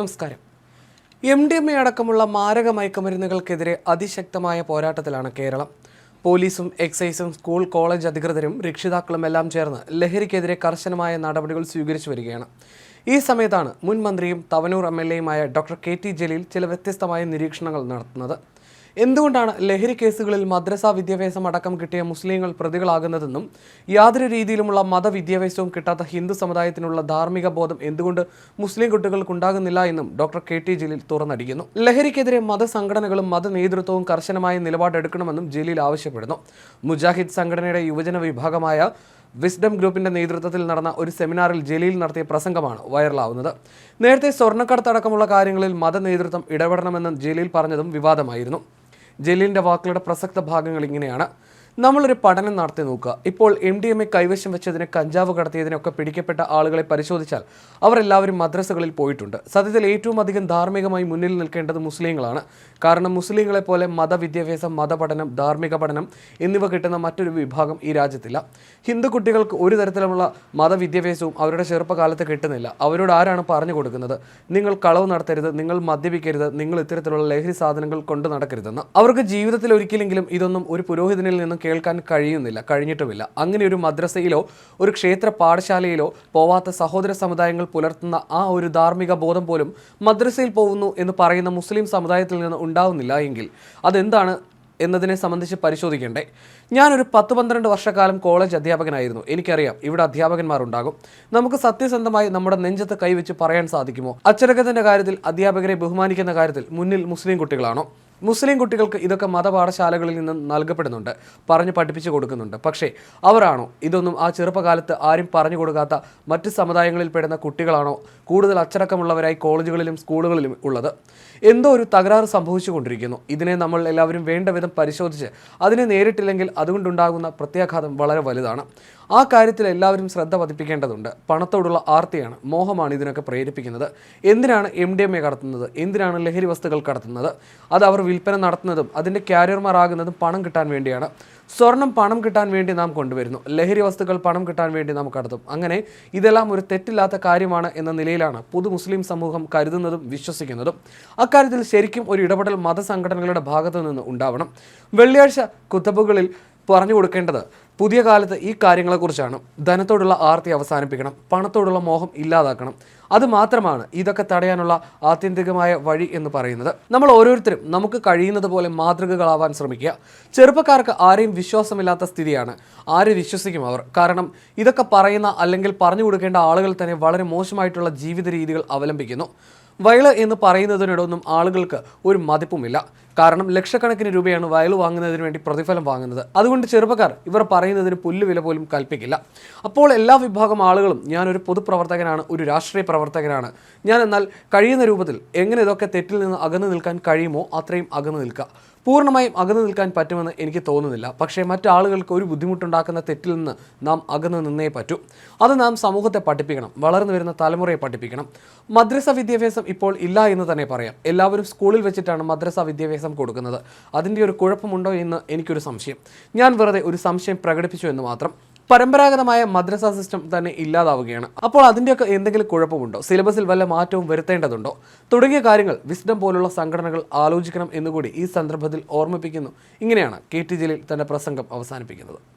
നമസ്കാരം. M D M A അടക്കമുള്ള മാരക മയക്കുമരുന്നുകൾക്കെതിരെ അതിശക്തമായ പോരാട്ടത്തിലാണ് കേരളം. പോലീസും എക്സൈസും സ്കൂൾ കോളേജ് അധികൃതരും രക്ഷിതാക്കളും എല്ലാം ചേർന്ന് ലഹരിക്കെതിരെ കർശനമായ നടപടികൾ സ്വീകരിച്ചു വരികയാണ്. ഈ സമയത്താണ് മുൻ മന്ത്രിയും തവനൂർ എം എൽ എയുമായ ഡോക്ടർ കെ ടി ജലീൽ ചില വ്യത്യസ്തമായ നിരീക്ഷണങ്ങൾ നടത്തുന്നത്. എന്തുകൊണ്ടാണ് ലഹരി കേസുകളിൽ മദ്രസ വിദ്യാഭ്യാസം അടക്കം കിട്ടിയ മുസ്ലിങ്ങൾ പ്രതികളാകുന്നതെന്നും യാതൊരു രീതിയിലുമുള്ള മതവിദ്യാഭ്യാസവും കിട്ടാത്ത ഹിന്ദു സമുദായത്തിനുള്ള ധാർമ്മിക ബോധം എന്തുകൊണ്ട് മുസ്ലിം കുട്ടികൾക്കുണ്ടാകുന്നില്ല എന്നും ഡോക്ടർ കെ ടി ജലീൽ തുറന്നടിക്കുന്നു. ലഹരിക്കെതിരെ മതസംഘടനകളും മതനേതൃത്വവും കർശനമായ നിലപാടെടുക്കണമെന്നും ജലീൽ ആവശ്യപ്പെടുന്നു. മുജാഹിദ് സംഘടനയുടെ യുവജന വിഭാഗമായ വിസ്ഡം ഗ്രൂപ്പിന്റെ നേതൃത്വത്തിൽ നടന്ന ഒരു സെമിനാറിൽ ജലീൽ നടത്തിയ പ്രസംഗമാണ് വൈറലാവുന്നത്. നേരത്തെ സ്വർണക്കടത്തടക്കമുള്ള കാര്യങ്ങളിൽ മതനേതൃത്വം ഇടപെടണമെന്ന് ജലീൽ പറഞ്ഞതും വിവാദമായിരുന്നു. ജലീലിന്റെ വാക്കുകളുടെ പ്രസക്ത ഭാഗങ്ങൾ ഇങ്ങനെയാണ്. നമ്മളൊരു പഠനം നടത്തി നോക്കുക. ഇപ്പോൾ എം ഡി എം എ കൈവശം വെച്ചതിനെ കഞ്ചാവ് കടത്തിയതിനൊക്കെ പിടിക്കപ്പെട്ട ആളുകളെ പരിശോധിച്ചാൽ അവരെല്ലാവരും മദ്രസകളിൽ പോയിട്ടുണ്ട്. സത്യത്തിൽ ഏറ്റവും അധികം ധാർമ്മികമായി മുന്നിൽ നിൽക്കേണ്ടത് മുസ്ലിങ്ങളാണ്. കാരണം മുസ്ലിങ്ങളെ പോലെ മതവിദ്യാഭ്യാസം മതപഠനം ധാർമ്മിക പഠനം എന്നിവ കിട്ടുന്ന മറ്റൊരു വിഭാഗം ഈ രാജ്യത്തില്ല. ഹിന്ദു കുട്ടികൾക്ക് ഒരു തരത്തിലുള്ള മതവിദ്യാഭ്യാസവും അവരുടെ ചെറുപ്പകാലത്ത് കിട്ടുന്നില്ല. അവരോട് ആരാണ് പറഞ്ഞു കൊടുക്കുന്നത്? നിങ്ങൾ കളവ് നടത്തരുത് നിങ്ങൾ മദ്യപിക്കരുത് നിങ്ങൾ ഇത്തരത്തിലുള്ള ലഹരി സാധനങ്ങൾ കൊണ്ട് നടക്കരുതെന്ന്. അവർക്ക് ജീവിതത്തിൽ ഒരിക്കലെങ്കിലും ഇതൊന്നും ഒരു പുരോഹിതനിൽ നിന്നും കേൾക്കാൻ കഴിയുന്നില്ല കഴിഞ്ഞിട്ടുമില്ല. അങ്ങനെ ഒരു മദ്രസയിലോ ഒരു ക്ഷേത്ര പാഠശാലയിലോ പോവാത്ത സഹോദര സമുദായങ്ങൾ പുലർത്തുന്ന ആ ഒരു ധാർമ്മിക ബോധം പോലും മദ്രസയിൽ പോകുന്നു എന്ന് പറയുന്ന മുസ്ലിം സമുദായത്തിൽ നിന്ന് ഉണ്ടാവുന്നില്ല എങ്കിൽ അതെന്താണ് എന്നതിനെ സംബന്ധിച്ച് പരിശോധിക്കണ്ടേ. ഞാനൊരു പത്ത് പന്ത്രണ്ട് വർഷക്കാലം കോളേജ് അധ്യാപകനായിരുന്നു. എനിക്കറിയാം ഇവിടെ അധ്യാപകന്മാരുണ്ടാകും. നമുക്ക് സത്യസന്ധമായി നമ്മുടെ നെഞ്ചത്ത് കൈവച്ച് പറയാൻ സാധിക്കുമോ? അച്ചടക്കത്തിന്റെ കാര്യത്തിൽ അധ്യാപകരെ ബഹുമാനിക്കുന്ന കാര്യത്തിൽ മുന്നിൽ മുസ്ലിം കുട്ടികളാണോ? മുസ്ലിം കുട്ടികൾക്ക് ഇതൊക്കെ മതപാഠശാലകളിൽ നിന്ന് നൽകപ്പെടുന്നുണ്ട്. പറഞ്ഞു പഠിപ്പിച്ചു കൊടുക്കുന്നുണ്ട്. പക്ഷേ അവരാണോ ഇതൊന്നും ആ ചെറുപ്പകാലത്ത് ആരും പറഞ്ഞു കൊടുക്കാത്ത മറ്റ് സമുദായങ്ങളിൽ പെടുന്ന കുട്ടികളാണോ കൂടുതൽ അച്ചടക്കമുള്ളവരായി കോളേജുകളിലും സ്കൂളുകളിലും ഉള്ളത്? എന്തോ ഒരു തകരാറ് സംഭവിച്ചുകൊണ്ടിരിക്കുന്നു. ഇതിനെ നമ്മൾ എല്ലാവരും വേണ്ട വിധം പരിശോധിച്ച് അതിനെ നേരിട്ടില്ലെങ്കിൽ അതുകൊണ്ടുണ്ടാകുന്ന പ്രത്യാഘാതം വളരെ വലുതാണ്. ആ കാര്യത്തിൽ എല്ലാവരും ശ്രദ്ധ പതിപ്പിക്കേണ്ടതുണ്ട്. പണത്തോടുള്ള ആർത്തിയാണ് മോഹമാണ് ഇതിനൊക്കെ പ്രേരിപ്പിക്കുന്നത്. എന്തിനാണ് എം ഡി എം എ കടത്തുന്നത്? എന്തിനാണ് ലഹരി വസ്തുക്കൾ കടത്തുന്നത്? അത് അവർ വിൽപ്പന നടത്തുന്നതും അതിന്റെ ക്യാരിയർമാരാകുന്നതും പണം കിട്ടാൻ വേണ്ടിയാണ്. സ്വർണം പണം കിട്ടാൻ വേണ്ടി നാം കൊണ്ടുവരുന്നു. ലഹരി വസ്തുക്കൾ പണം കിട്ടാൻ വേണ്ടി നാം കടത്തും. അങ്ങനെ ഇതെല്ലാം ഒരു തെറ്റില്ലാത്ത കാര്യമാണ് എന്ന നിലയിലാണ് പൊതു മുസ്ലിം സമൂഹം കരുതുന്നതും വിശ്വസിക്കുന്നതും. അക്കാര്യത്തിൽ ശരിക്കും ഒരു ഇടപെടൽ മതസംഘടനകളുടെ ഭാഗത്തു നിന്ന് ഉണ്ടാവണം. വെള്ളിയാഴ്ച കുത്തബുകളിൽ പറഞ്ഞു കൊടുക്കേണ്ടത് പുതിയ കാലത്ത് ഈ കാര്യങ്ങളെക്കുറിച്ചാണ്. ധനത്തോടുള്ള ആർത്തി അവസാനിപ്പിക്കണം പണത്തോടുള്ള മോഹം ഇല്ലാതാക്കണം. അതുമാത്രമാണ് ഇതൊക്കെ തടയാനുള്ള ആത്യന്തികമായ വഴി എന്ന് പറയുന്നത്. നമ്മൾ ഓരോരുത്തരും നമുക്ക് കഴിയുന്നത് പോലെ മാതൃകകളാവാൻ ശ്രമിക്കുക. ചെറുപ്പക്കാർക്ക് ആരെയും വിശ്വാസമില്ലാത്ത സ്ഥിതിയാണ്. ആരെ വിശ്വസിക്കും അവർ. കാരണം ഇതൊക്കെ പറയുന്ന അല്ലെങ്കിൽ പറഞ്ഞു കൊടുക്കേണ്ട ആളുകൾ തന്നെ വളരെ മോശമായിട്ടുള്ള ജീവിത രീതികൾ അവലംബിക്കുന്നു. വയൽ എന്ന് പറയുന്നതിനോടൊന്നും ആളുകൾക്ക് ഒരു മതിപ്പുമില്ല. കാരണം ലക്ഷക്കണക്കിന് രൂപയാണ് വയൽ വാങ്ങുന്നതിന് വേണ്ടി പ്രതിഫലം വാങ്ങുന്നത്. അതുകൊണ്ട് ചെറുപ്പക്കാർ ഇവർ പറയുന്നതിന് പുല്ലുവില പോലും കൽപ്പിക്കില്ല. അപ്പോൾ എല്ലാ വിഭാഗം ആളുകളും ഞാനൊരു പൊതുപ്രവർത്തകനാണ് ഒരു രാഷ്ട്രീയ പ്രവർത്തകനാണ്. ഞാൻ എന്നാൽ കഴിയുന്ന രൂപത്തിൽ എങ്ങനെ ഇതൊക്കെ തെറ്റിൽ നിന്ന് അകന്നു നിൽക്കാൻ കഴിയുമോ അത്രയും അകന്നു നിൽക്കുക. പൂർണമായും അകന്നു നിൽക്കാൻ പറ്റുമെന്ന് എനിക്ക് തോന്നുന്നില്ല. പക്ഷേ മറ്റാളുകൾക്ക് ഒരു ബുദ്ധിമുട്ടുണ്ടാക്കുന്ന തെറ്റിൽ നിന്ന് നാം അകന്നു നിന്നേ പറ്റൂ. അത് നാം സമൂഹത്തെ പഠിപ്പിക്കണം. വളർന്നു വരുന്ന തലമുറയെ പഠിപ്പിക്കണം. മദ്രസ വിദ്യാഭ്യാസം ഇപ്പോൾ ഇല്ല എന്ന് തന്നെ പറയാം. എല്ലാവരും സ്കൂളിൽ വെച്ചിട്ടാണ് മദ്രസ വിദ്യാഭ്യാസം കൊടുക്കുന്നത്. അതിന്റെ ഒരു കുഴപ്പമുണ്ടോ എന്ന് എനിക്കൊരു സംശയം. ഞാൻ വെറുതെ ഒരു സംശയം പ്രകടിപ്പിച്ചു എന്ന് മാത്രം. പരമ്പരാഗതമായ മദ്രസ സിസ്റ്റം തന്നെ ഇല്ലാതാവുകയാണ്. അപ്പോൾ അതിന്റെയൊക്കെ എന്തെങ്കിലും കുഴപ്പമുണ്ടോ? സിലബസിൽ വല്ല മാറ്റവും വരുത്തേണ്ടതുണ്ടോ? തുടങ്ങിയ കാര്യങ്ങൾ വിസ്ഡം പോലുള്ള സംഘടനകൾ ആലോചിക്കണം എന്നുകൂടി ഈ സന്ദർഭത്തിൽ ഓർമ്മിപ്പിക്കുന്നു. ഇങ്ങനെയാണ് കെ ടി ജലീൽ തന്റെ പ്രസംഗം അവസാനിപ്പിക്കുന്നത്.